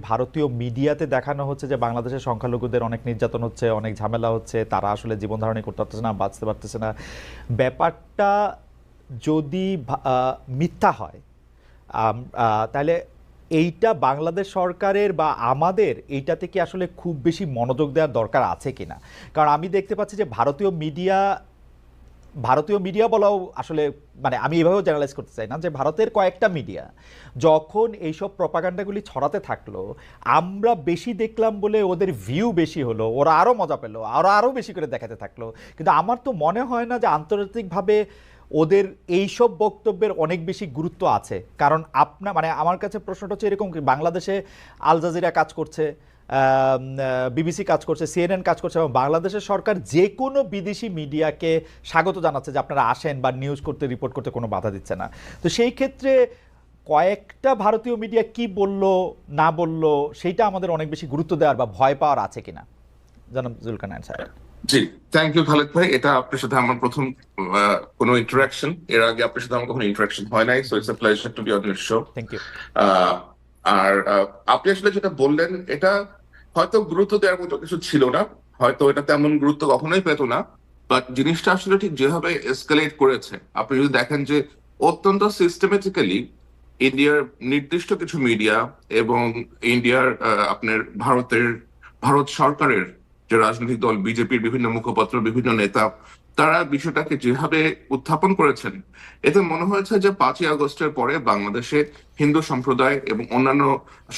ভারতীয় মিডিয়াতে দেখানো হচ্ছে যে বাংলাদেশের সংখ্যালঘুদের অনেক নির্যাতন হচ্ছে, অনেক ঝামেলা হচ্ছে, তারা আসলে জীবন ধারণই করতে পারতেছে না, বাঁচতে পারতেছে না। ব্যাপারটা যদি মিথ্যা হয় তাহলে এইটা বাংলাদেশ সরকারের বা আমাদের এইটাতে কি আসলে খুব বেশি মনোযোগ দেওয়ার দরকার আছে কিনা? কারণ আমি দেখতে পাচ্ছি যে ভারতীয় মিডিয়া ভারতীয় মিডিয়া বলাও আসলে মানে আমি এভাবেও জেনারেলাইজ করতে চাই না যে ভারতের কয়েকটা মিডিয়া যখন এইসব প্রপাগান্ডাগুলি ছড়াতে থাকল, আমরা বেশি দেখলাম বলে ওদের ভিউ বেশি হলো, ওরা আরও মজা পেল আরও আরও বেশি করে দেখাতে থাকল। কিন্তু আমার তো মনে হয় না যে আন্তর্জাতিকভাবে ওদের এইসব বক্তব্যের অনেক বেশি গুরুত্ব আছে। কারণ আপনার মানে আমার কাছে প্রশ্নটা হচ্ছে এরকম বাংলাদেশে আল জাজিরা কাজ করছে বিবিসি কাজ করছে সিএনএন কাজ করছে এবং বাংলাদেশের সরকার যে কোনো বিদেশি মিডিয়াকে স্বাগত জানাচ্ছে যে আপনারা আসেন বা নিউজ করতে রিপোর্ট করতে কোনো বাধা দিচ্ছে না। তো সেই ক্ষেত্রে কয়েকটা ভারতীয় মিডিয়া কি বলল না বলল সেইটা আমাদের অনেক বেশি গুরুত্ব দেওয়ার বা ভয় পাওয়ার আছে কিনা? জানাব Zulkarnain sir. G thank you Khaled ভাই। এটা আপনার সাথে আমার প্রথম কোনো ইন্টারাকশন এর আগে আপনার সাথে আমার কখনো ইন্টারাকশন হয় নাই so it's a pleasure to be on your show thank you আর আপনি আসলে যেটা বললেন, এটা হয়তো গুরুত্ব দেওয়ার মতো কিছু ছিল না। হয়তো এটা তেমন গুরুত্ব কখনোই পেত না। বাট জিনিসটা আসলে ঠিক যেভাবে এসকালেট করেছে, আপনি যদি দেখেন যে অত্যন্ত সিস্টেমেটিক্যালি ইন্ডিয়ার নির্দিষ্ট কিছু মিডিয়া এবং ইন্ডিয়ার আপনার ভারতের, ভারত সরকারের যে রাজনৈতিক দল, বিজেপির বিভিন্ন মুখপাত্র, বিভিন্ন নেতা, তারা বিষয়টাকে যেভাবে উত্থাপন করেছেন, এতে মনে হয়েছে যে পাঁচই আগস্টের পরে বাংলাদেশে হিন্দু সম্প্রদায় এবং অন্যান্য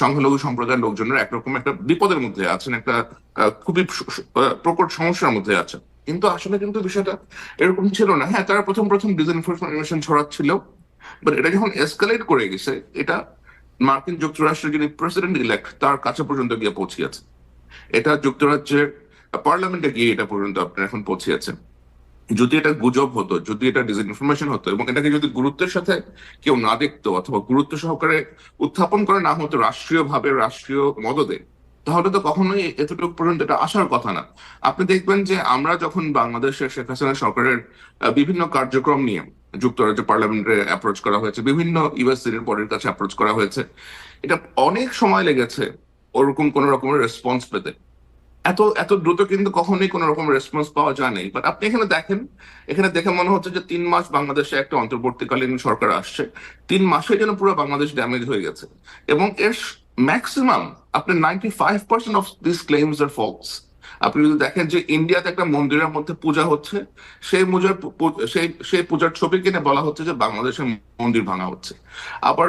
সংখ্যালঘু সম্প্রদায়ের লোকজনের একরকম একটা বিপদের মধ্যে আছেন, একটা খুবই প্রকট সমস্যার মধ্যে আছেন। কিন্তু আসলে কিন্তু বিষয়টা এরকম ছিল না। হ্যাঁ তারা প্রথম প্রথম ডিসইনফরমেশন ছড়াচ্ছিল বাট এটা যখন এসকালেট করে গেছে, এটা মার্কিন যুক্তরাষ্ট্রের যিনি প্রেসিডেন্ট ইলেক্ট তার কাছে পর্যন্ত গিয়ে পৌঁছিয়েছে। এটা যুক্তরাজ্যের পার্লামেন্টে গিয়ে এটা পর্যন্ত আপনার এখন পৌঁছিয়েছে যদি এটা গুজব হতো, যদি এটা ডিসইনফরমেশন হতো এবং এটাকে যদি গুরুত্বের সাথে কেউ না দেখতো অথবা গুরুত্ব সহকারে উত্থাপন করে না হতো রাষ্ট্রীয় ভাবে রাষ্ট্রীয় মদদে, তাহলে তো কখনোই এতটুকু পর্যন্ত এটা আসার কথা না। আপনি দেখবেন যে আমরা যখন বাংলাদেশের শেখ হাসিনা সরকারের বিভিন্ন কার্যক্রম নিয়ে যুক্তরাজ্য পার্লামেন্টে অ্যাপ্রোচ করা হয়েছে, বিভিন্ন ইউএস সিনের পরের কাছে অ্যাপ্রোচ করা হয়েছে, এটা অনেক সময় লেগেছে ওরকম কোন রকমের রেসপন্স পেতে। এত এত দ্রুত কিন্তু কখনোই কোন রকম রেসপন্স পাওয়া যায় নাই। বাট আপনি এখানে দেখেন, এখানে দেখে মনে হচ্ছে যে তিন মাস বাংলাদেশে একটা অন্তর্বর্তীকালীন সরকার আসছে। তিন মাসে যেন পুরো বাংলাদেশ ড্যামেজ হয়ে গেছে। এবং এর ম্যাক্সিমাম আপনার ninety five percent of this claims are false আপনি যদি দেখেন যে ইন্ডিয়াতে একটা মন্দিরের মধ্যে পূজা হচ্ছে, সেই পূজার সেই সেই পূজার ছবি কিনে বলা হচ্ছে যে বাংলাদেশে মন্দির ভাঙা হচ্ছে। আবার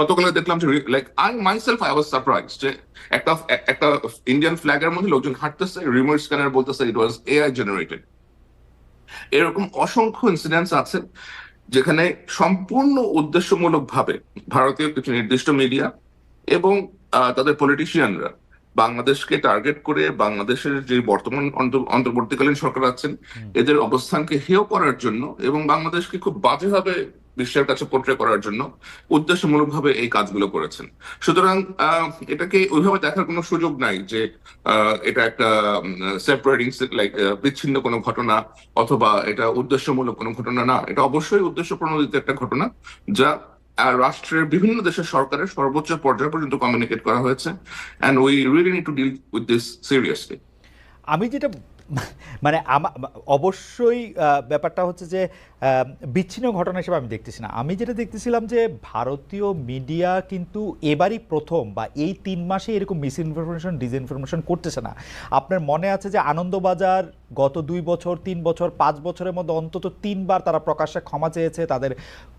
গতকালে দেখলাম যে like I myself I was surprise যে একটা একটা ইন্ডিয়ান ফ্ল্যাগের মধ্যে লোকজন হাঁটতেছে রিমোট স্ক্যানার বলতেছে ইট ওয়াজ এআই জেনারেটেড এরকম অসংখ্য ইনসিডেন্টস আছে যেখানে সম্পূর্ণ উদ্দেশ্যমূলক ভাবে ভারতীয় কিছু নির্দিষ্ট মিডিয়া এবং তাদের পলিটিশিয়ানরা বাংলাদেশকে টার্গেট করে বাংলাদেশের যে বর্তমান অন্তর্বর্তীকালীন সরকার আছেন এদের অবস্থানকে হেয় করার জন্য এবং বাংলাদেশকে খুব বাজেভাবে বিশ্বের কাছে পোট্রে করার জন্য উদ্দেশ্যমূলকভাবে এই কাজগুলো করেছেন। সুতরাং আহ, এটাকে ওইভাবে দেখার কোনো সুযোগ নাই যে আহ, এটা একটা সেপারেটিং লাইক বিচ্ছিন্ন কোনো ঘটনা অথবা এটা উদ্দেশ্যমূলক কোনো ঘটনা না। এটা অবশ্যই উদ্দেশ্য প্রণোদিত একটা ঘটনা যা রাষ্ট্রের বিভিন্ন দেশের সরকারের সর্বোচ্চ পর্যায় পর্যন্ত কমিউনিকেট করা হয়েছে and we really need to deal with this seriously আমি যেটা মানে অবশ্যই ব্যাপারটা হচ্ছে যে বিচ্ছিন্ন ঘটনা হিসেবে আমি দেখতেছি না। আমি যেটা দেখতেছিলাম যে, ভারতীয় মিডিয়া কিন্তু এবারই প্রথম বা এই তিন মাসে এরকম মিস ইনফরমেশন ডিসইনফরমেশন করতেছে না। আপনার মনে আছে যে, আনন্দবাজার গত দুই বছর, তিন বছর, পাঁচ বছরের মধ্যে অন্তত তিনবার তারা প্রকাশ্যে ক্ষমা চেয়েছে, তাদের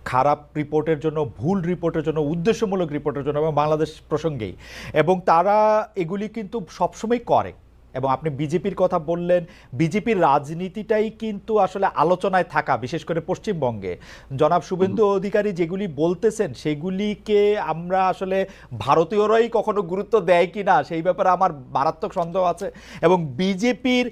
খারাপ রিপোর্টের জন্য ভুল রিপোর্টের জন্য উদ্দেশ্যমূলক রিপোর্টের জন্য এবং বাংলাদেশ প্রসঙ্গেই। এবং তারা এগুলি কিন্তু সবসময় করে। এবং আপনি বিজেপির কথা বললেন বিজেপির রাজনীতিটাই কিন্তু আসলে আলোচনায় থাকা বিশেষ করে পশ্চিমবঙ্গে। জনাব শুভেন্দু অধিকারী যেগুলি বলতেছেন সেগুলিকে আমরা আসলে ভারতীয়রাই কখনো গুরুত্ব দেয় কি না সেই ব্যাপারে আমার মারাত্মক সন্দেহ আছে। এবং বিজেপির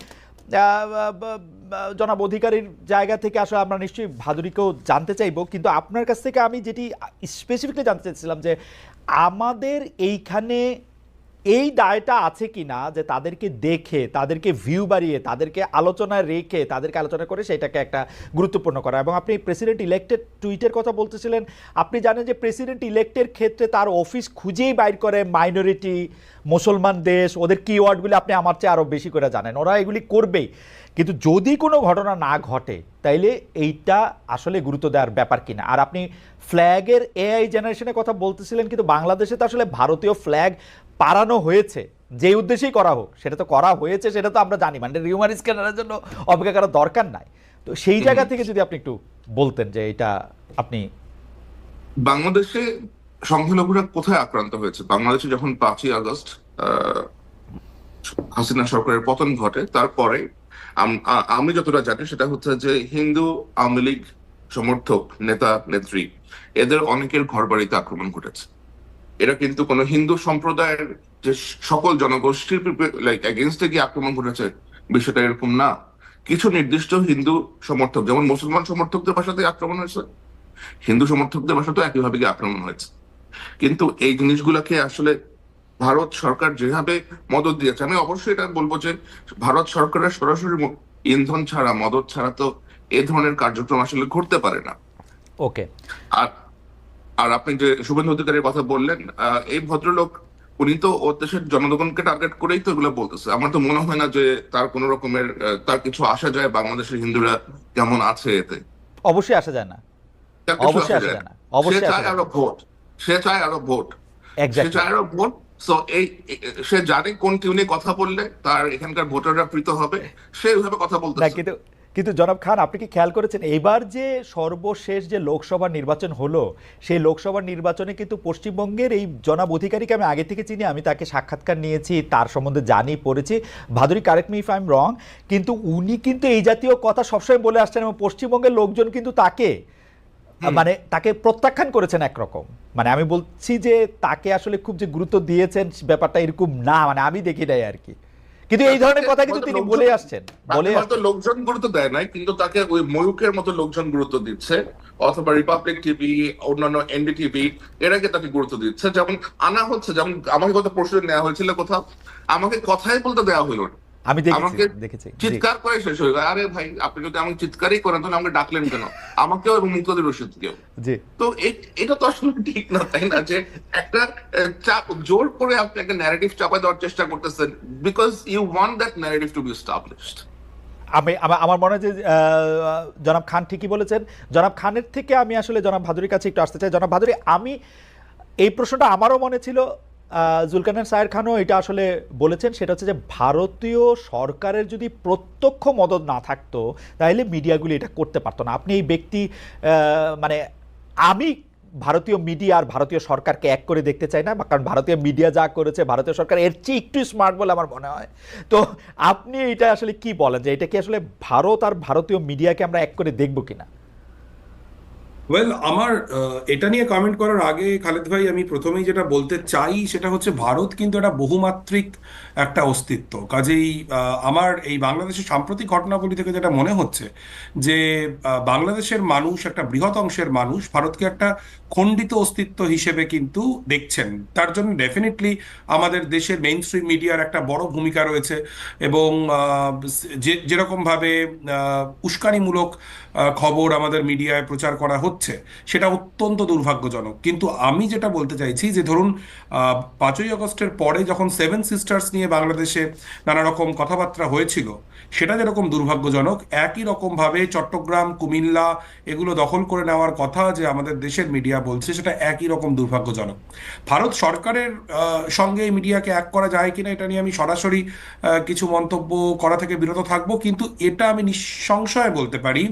জনাব অধিকারীর জায়গা থেকে আসলে আমরা নিশ্চয়ই ভাদুরীকেও জানতে চাইব। কিন্তু আপনার কাছ থেকে আমি যেটি স্পেসিফিকলি জানতে চাইছিলাম যে আমাদের এইখানে এই দায়টা আছে কি না যে তাদেরকে দেখে, তাদেরকে ভিউ বাড়িয়ে, তাদেরকে আলোচনায় রেখে, তাদেরকে আলোচনা করে সেটাকে একটা গুরুত্বপূর্ণ করা। এবং আপনি প্রেসিডেন্ট ইলেক্টেড টুইটের কথা বলতেছিলেন, আপনি জানেন যে প্রেসিডেন্ট ইলেক্টের ক্ষেত্রে তার অফিস খুঁজেই বাইর করে মাইনরিটি মুসলমান দেশ, ওদের কিওয়ার্ডগুলি আপনি আমার চেয়ে আরও বেশি করে জানেন। ওরা এগুলি করবেই। কিন্তু যদি কোনো ঘটনা না ঘটে, তাইলে এইটা আসলে গুরুত্ব দেওয়ার ব্যাপার কিনা? আর আপনি ফ্ল্যাগের এআই জেনারেশনের কথা বলতেছিলেন, কিন্তু বাংলাদেশে তো আসলে ভারতীয় ফ্ল্যাগ পারানো হয়েছে যে উদ্দেশ্যেই করা হোক সেটা তো করা হয়েছে সেটা তো আমরা জানি মানে রিউমার স্ক্যানারের জন্য অপেক্ষা করার দরকার নাই। তো সেই জায়গা থেকে যদি আপনি একটু বলতেন যে এটা আপনি বাংলাদেশে সংখ্যালঘুরা কোথায় আক্রান্ত হয়েছে? বাংলাদেশে যখন পাঁচই আগস্ট হাসিনা সরকারের পতন ঘটে তারপরে আমি যতটা জানি সেটা হচ্ছে যে হিন্দু আওয়ামী লীগ সমর্থক নেতা নেত্রী এদের অনেকের ঘর বাড়িতে আক্রমণ ঘটেছে। এরা কিন্তু কোনো হিন্দু সম্প্রদায়ের যে সকল জনগোষ্ঠীর লাইক এগেনস্টে গিয়ে আক্রমণ ঘটেছে বিষয়টা এরকম না। কিছু নির্দিষ্ট হিন্দু সমর্থক যেমন মুসলমান সমর্থকদের বাসাতে আক্রমণ হয়েছে হিন্দু সমর্থকদের বাসাতেও একইভাবে গিয়ে আক্রমণ হয়েছে। কিন্তু এই জিনিসগুলোকে আসলে ভারত সরকার যেভাবে মদত দিয়েছে আমি অবশ্যই এটা বলব যে ভারত সরকারের সরাসরি ইন্ধন ছাড়া মদত ছাড়া তো এ ধরনের কার্যক্রম আসলে ঘটতে পারে না। ওকে আর আর আপনি যে শুভেন্দু অধিকারীর কথা বললেন এই ভদ্রলোক উনি তো ওর দেশের জনগণকে টার্গেট করেই তো এগুলো বলতেছে। আমার তো মনে হয় না যে তার কোনো রকমের তার কিছু আসা যায় বাংলাদেশের হিন্দুরা কেমন আছে এতে। অবশ্যই আসা যায় না। অবশ্যই আসা যায় না। অবশ্যই সে চায় আরও ভোট। সে চায় আরও ভোট। সে চায় আরও ভোট। সো এই সে জানে কোন টিউনে কথা বললে তার এখানকার ভোটাররা প্রীত হবে। সে ওইভাবে কথা না বলতেছে কিন্তু কিন্তু জনাব খান আপনি কি খেয়াল করেছেন? এবার যে সর্বশেষ যে লোকসভা নির্বাচন হলো সেই লোকসভা নির্বাচনে কিন্তু পশ্চিমবঙ্গের এই জনাব অধিকারীকে আমি আগে থেকে চিনি আমি তাকে সাক্ষাৎকার নিয়েছি তার সম্বন্ধে জানি পড়েছি। Bhaduri correct me if I am wrong কিন্তু উনি কিন্তু এই জাতীয় কথা সবসময় বলে আসছেন এবং পশ্চিমবঙ্গের লোকজন কিন্তু তাকে মানে তাকে প্রত্যাখ্যান করেছেন একরকম। মানে আমি বলছি যে তাকে আসলে খুব যে গুরুত্ব দিয়েছেন ব্যাপারটা এরকম না মানে আমি দেখি নাই আর কি। কিন্তু এই ধরনের কথা কিন্তু তিনি বলে আসছেন বলে হয়তো লোকজন গুরুত্ব দেয় নাই কিন্তু তাকে ওই ময়ূকের মতো লোকজন গুরুত্ব দিচ্ছে অথবা রিপাবলিক টিভি অন্যান্য এনডিটিভি এরাকে তাকে গুরুত্ব দিচ্ছে। যেমন আনা হচ্ছে যেমন আমাকে কথা প্রশ্ন নেওয়া হয়েছিল কোথাও আমাকে কথাই বলতে দেওয়া হলো না। আমি দেখেছি দেখেছি। চিৎকার করে শেষ হয়ে আরে ভাই আপনি যদি আমাকে চিৎকারই করেন তাহলে আমাকে ডাকলেন কেন? আমাকেও এবং মুক্তদের রশিদকেও। জি। তো এটা তো আসলে ঠিক না তাই না? যে একটা চাপ জোর করে আপনি একটা ন্যারেটিভ চাপা দেওয়ার চেষ্টা করতেছেন because you want that narrative to be established আমি আমা- আমার মনে হয় যে জনাব খান ঠিকই বলেছেন। জনাব খানের থেকে আমি আসলে জনাব ভাদুরীর কাছে একটু আসতে চাই। জনাব ভাদুরী আমি এই প্রশ্নটা আমারও মনে ছিল জুলকানার সায়ের খানও এটা আসলে বলেছেন, সেটা হচ্ছে যে ভারতীয় সরকারের যদি প্রত্যক্ষ মদত না থাকতো, তাহলে মিডিয়াগুলি এটা করতে পারতো না। আপনি এই ব্যক্তি মানে আমি ভারতীয় মিডিয়া আর ভারতীয় সরকারকে এক করে দেখতে চাই না কারণ ভারতীয় মিডিয়া যা করেছে, ভারতীয় সরকার এর চেয়ে একটু স্মার্ট বলে আমার মনে হয়। তো আপনি এটা আসলে কি বলেন, যে এটা কি আসলে ভারত আর ভারতীয় মিডিয়াকে আমরা এক করে দেখব কিনা? ওয়েল আমার এটা নিয়ে কমেন্ট করার আগে খালেদ ভাই, আমি প্রথমেই যেটা বলতে চাই সেটা হচ্ছে ভারত কিন্তু একটা বহুমাত্রিক একটা অস্তিত্ব। কাজেই আমার এই বাংলাদেশের সাম্প্রতিক ঘটনাবলী থেকে যেটা মনে হচ্ছে যে বাংলাদেশের মানুষ, একটা বৃহৎ অংশের মানুষ ভারতকে একটা খণ্ডিত অস্তিত্ব হিসেবে কিন্তু দেখছেন। তার জন্য ডেফিনেটলি আমাদের দেশের মেইন স্ট্রিম মিডিয়ার একটা বড় ভূমিকা রয়েছে এবং যে, যেরকমভাবে উস্কানিমূলক খবর আমাদের মিডিয়ায় প্রচার করা হচ্ছে সেটা অত্যন্ত দুর্ভাগ্যজনক। কিন্তু আমি যেটা বলতে চাইছি যে ধরুন পাঁচই আগস্টের পরে যখন সেভেন সিস্টার্স নিয়ে বাংলাদেশে নানা রকম কথাবার্তা হয়েছিল, সেটা যেরকম দুর্ভাগ্যজনক, একই রকমভাবে চট্টগ্রাম, কুমিল্লা এগুলো দখল করে নেওয়ার কথা যে আমাদের দেশের মিডিয়া বলছে, সেটা একই রকম দুর্ভাগ্যজনক। ভারত সরকারের সঙ্গে মিডিয়াকে এক করা যায় কিনা এটা নিয়ে আমি সরাসরি কিছু মন্তব্য করা থেকে বিরত থাকব। কিন্তু এটা আমি নিঃসংশয়ে বলতে পারি,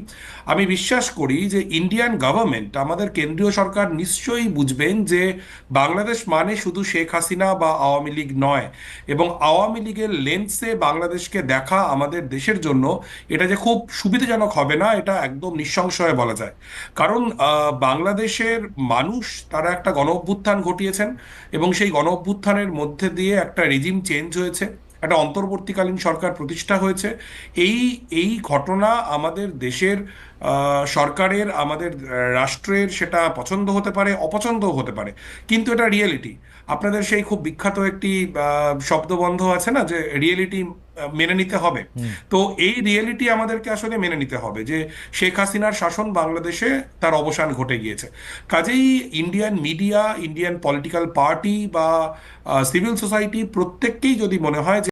আমি বিশ্বাস করি যে ইন্ডিয়ান গভর্নমেন্ট আমাদের কেন্দ্রীয় সরকার নিশ্চয়ই বুঝবেন যে বাংলাদেশ মানে শুধু শেখ হাসিনা বা আওয়ামী লীগ নয়। এবং আওয়ামী লীগের লেন্সে বাংলাদেশকে দেখা আমাদের দেশের জন্য এটা যে খুব সুবিধাজনক হবে না, এটা একদম নিঃসংশয়ে বলা যায়। কারণ বাংলাদেশের মানুষ তারা একটা গণ অভ্যুত্থান ঘটিয়েছেন এবং সেই গণ অভ্যুত্থানের মধ্যে দিয়ে একটা রেজিম চেঞ্জ হয়েছে। একটা অন্তর্বর্তীকালীন সরকার প্রতিষ্ঠা হয়েছে। এই এই ঘটনা আমাদের দেশের সরকারের আমাদের রাষ্ট্রের সেটা পছন্দ হতে পারে অপছন্দও হতে পারে। কিন্তু এটা রিয়েলিটি। আপনাদের সেই খুব বিখ্যাত একটি শব্দবন্ধ আছে না যে রিয়েলিটি মেনে নিতে হবে। তো এই রিয়েলিটি আমাদেরকে আসলে মেনে নিতে হবে যে শেখ হাসিনার শাসন বাংলাদেশে তার অবসান ঘটে গিয়েছে। কাজেই Indian media Indian political party বা সিভিল সোসাইটি প্রত্যেককেই যদি মনে হয় যে